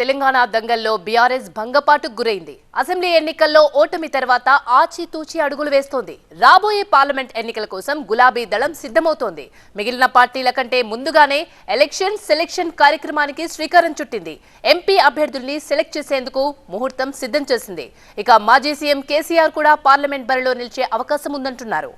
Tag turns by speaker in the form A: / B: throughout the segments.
A: Telangana దంగల్లో BRS భంగపాటుకు గురైంది. Assembly ఎన్నికల్లో ఓటమి తర్వాత ఆచితూచి అడుగులు వేస్తోంది. రాబోయే పార్లమెంట్ ఎన్నికల కోసం గులాబీ దళం సిద్ధమవుతోంది. మిగిలిన పార్టీల కంటే ముందుగానే ఎలక్షన్ సెలెక్షన్ కార్యక్రమానికి శ్రీకారం చుట్టింది. ఎంపీ అభ్యర్థుల్ని సెలెక్ట్ చేసేందుకు ముహూర్తం సిద్ధం చేసింది. ఇక మాజీ సీఎం కేసీఆర్ కూడా పార్లమెంట్ బరిలో నిలిచే అవకాశం ఉందంటున్నారు.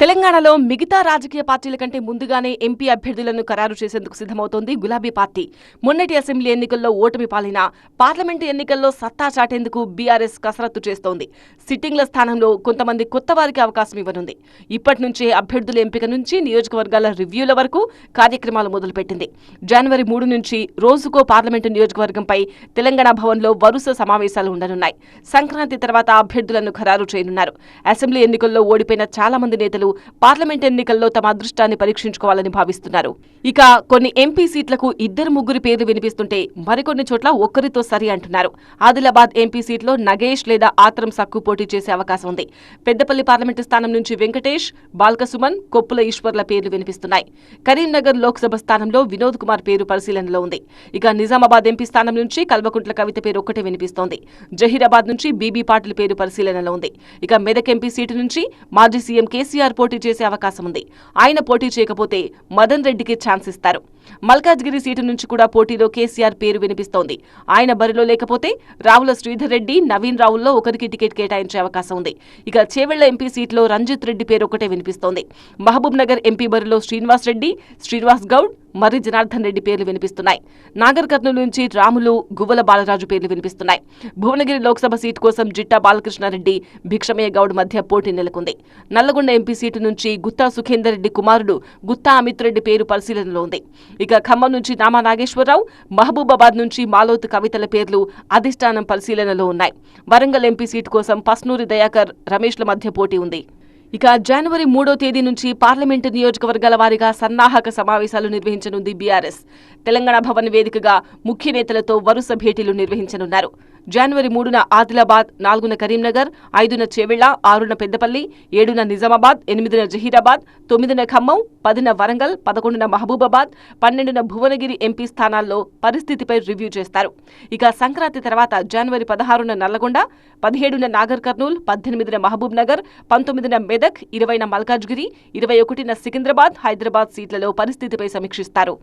B: తెలంగాణలో మిగతా రాజకీయ పార్టీల కంటే ముందుగానే ఎంపీ అభ్యర్థులను ఖరారు చేసేందుకు సిద్ధమవుతోంది గులాబీ పార్టీ. మొన్నటి అసెంబ్లీ ఎన్నికల్లో ఓటమి పాలిన పార్లమెంటు ఎన్నికల్లో సత్తా చాటేందుకు బీఆర్ఎస్ కసరత్తు చేస్తోంది. సిట్టింగ్ల స్థానంలో కొంతమంది కొత్త వారికి అవకాశం ఇవ్వనుంది. ఇప్పటి నుంచే అభ్యర్థుల ఎంపిక నుంచి నియోజకవర్గాల రివ్యూల వరకు కార్యక్రమాలు మొదలుపెట్టింది. జనవరి మూడు నుంచి రోజుకో పార్లమెంటు నియోజకవర్గంపై తెలంగాణ భవన్లో వరుస సమావేశాలు ఉండనున్నాయి. సంక్రాంతి తర్వాత అభ్యర్థులను ఖరారు చేయనున్నారు. అసెంబ్లీ ఎన్నికల్లో ఓడిపోయిన చాలా మంది నేతలు పార్లమెంట్ ఎన్నికల్లో తమ అదృష్టాన్ని పరీక్షించుకోవాలని భావిస్తున్నారు. ఇక కొన్ని ఎంపీ సీట్లకు ఇద్దరు ముగ్గురు పేరు వినిపిస్తుంటే మరికొన్ని చోట్ల ఒక్కరితో సరి అంటున్నారు. ఆదిలాబాద్ ఎంపీ సీట్లో నగేష్ లేదా ఆత్రం సక్కు పోటీ చేసే అవకాశం ఉంది. పెద్దపల్లి పార్లమెంటు స్థానం నుంచి వెంకటేష్ బాల్కసుమన్ కొప్పుల ఈశ్వర్ల పేర్లు వినిపిస్తున్నాయి. కరీంనగర్ లోక్సభ స్థానంలో వినోద్ కుమార్ పేరు పరిశీలనలో ఉంది. ఇక నిజామాబాద్ ఎంపీ స్థానం నుంచి కల్వకుంట్ల కవిత పేరు ఒక్కటే వినిపిస్తోంది. జహీరాబాద్ నుంచి బీబీ పాటిల్ పేరు పరిశీలనలో ఉంది. ఇక మెదక్ ఎంపీ సీటు నుంచి మాజీ సీఎం కేసీఆర్ పోటీ చేసే అవకాశం ఉంది ఆయన పోటీ చేయకపోతే మదన్ రెడ్డికి ఛాన్స్ ఇస్తారు మల్కాజ్గిరి సీటు నుంచి కూడా పోటీలో కేసీఆర్ పేరు వినిపిస్తోంది. ఆయన బరిలో లేకపోతే రావుల శ్రీధర్ రెడ్డి నవీన్ రావుల్లో ఒకరికి టికెట్ కేటాయించే అవకాశం ఉంది. ఇక చేవెళ్ళ ఎంపీ సీట్లో రంజిత్ రెడ్డి పేరు ఒకటే వినిపిస్తోంది. మహబూబ్ నగర్ ఎంపీ బరిలో శ్రీనివాస్ రెడ్డి శ్రీనివాస్ గౌడ్ మర్రి జనార్దన్ రెడ్డి పేర్లు వినిపిస్తున్నాయి. నాగర్ కర్నూలు నుంచి రాములు గువ్వల బాలరాజు పేర్లు వినిపిస్తున్నాయి. భువనగిరి లోక్సభ సీటు కోసం జిట్టా బాలకృష్ణారెడ్డి భిక్షమయ్య గౌడ్ మధ్య పోటీ నెలకొంది. నల్లగొండ ఎంపీ సీటు నుంచి గుత్తా సుఖేందర్ రెడ్డి కుమారుడు గుత్తా అమిత్ రెడ్డి పేరు పరిశీలనలో ఉంది. ఇక ఖమ్మం నుంచి నామా నాగేశ్వరరావు మహబూబాబాద్ నుంచి మాలోత్ కవితల పేర్లు అధిష్టానం పరిశీలనలో ఉన్నాయి. వరంగల్ ఎంపీ సీటు కోసం పస్నూరి దయాకర్ రమేష్ల మధ్య పోటీ ఉంది. ఇక జనవరి మూడో తేదీ నుంచి పార్లమెంటు నియోజకవర్గాల వారీగా సన్నాహక సమావేశాలు నిర్వహించనుంది బీఆర్ఎస్. తెలంగాణ భవన్ వేదికగా ముఖ్య నేతలతో వరుస భేటీలు నిర్వహించనున్నారు. జనవరి మూడున ఆదిలాబాద్ నాలుగున కరీంనగర్ ఐదున చేవెళ్ళ ఆరున పెద్దపల్లి ఏడున నిజామాబాద్ ఎనిమిదిన జహీరాబాద్ తొమ్మిదిన ఖమ్మం పదిన వరంగల్ పదకొండున మహబూబాబాద్ పన్నెండున భువనగిరి ఎంపీ స్థానాల్లో పరిస్థితిపై రివ్యూ చేస్తారు. ఇక సంక్రాంతి తర్వాత జనవరి పదహారున నల్లగొండ పదిహేడున నాగర్ కర్నూల్ పద్దెనిమిదిన మహబూబ్ నగర్ పంతొమ్మిదిన మెదక్ ఇరవైన మల్కాజ్గిరి ఇరవై ఒకటిన సికింద్రాబాద్ హైదరాబాద్ సీట్లలో పరిస్థితిపై సమీక్షిస్తారు.